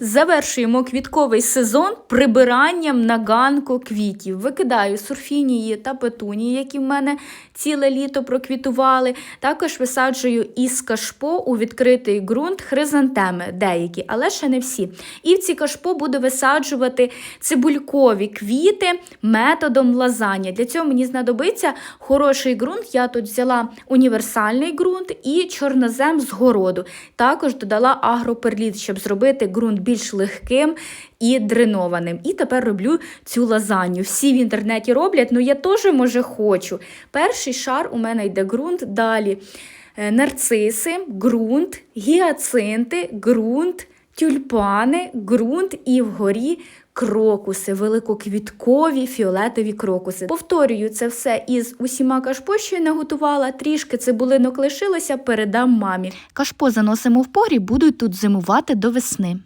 Завершуємо квітковий сезон прибиранням на ганку квітів. Викидаю сурфінії та петунії, які в мене ціле літо проквітували. Також висаджую із кашпо у відкритий ґрунт хризантеми, деякі, але ще не всі. І в ці кашпо буду висаджувати цибулькові квіти методом лазання. Для цього мені знадобиться хороший ґрунт. Я тут взяла універсальний ґрунт і чорнозем з городу. Також додала агроперліт, щоб зробити ґрунт більш легким і дренованим. І тепер роблю цю лазанью. Всі в інтернеті роблять, ну я теж може хочу. Перший шар у мене йде ґрунт, далі е, нарциси, ґрунт, гіацинти, ґрунт, тюльпани, ґрунт і вгорі крокуси, великоквіткові фіолетові крокуси. Повторюю це все із усіма кашпо, що я наготувала. Трішки цибулинок лишилося, передам мамі. Кашпо заносимо в погріб, будуть тут зимувати до весни.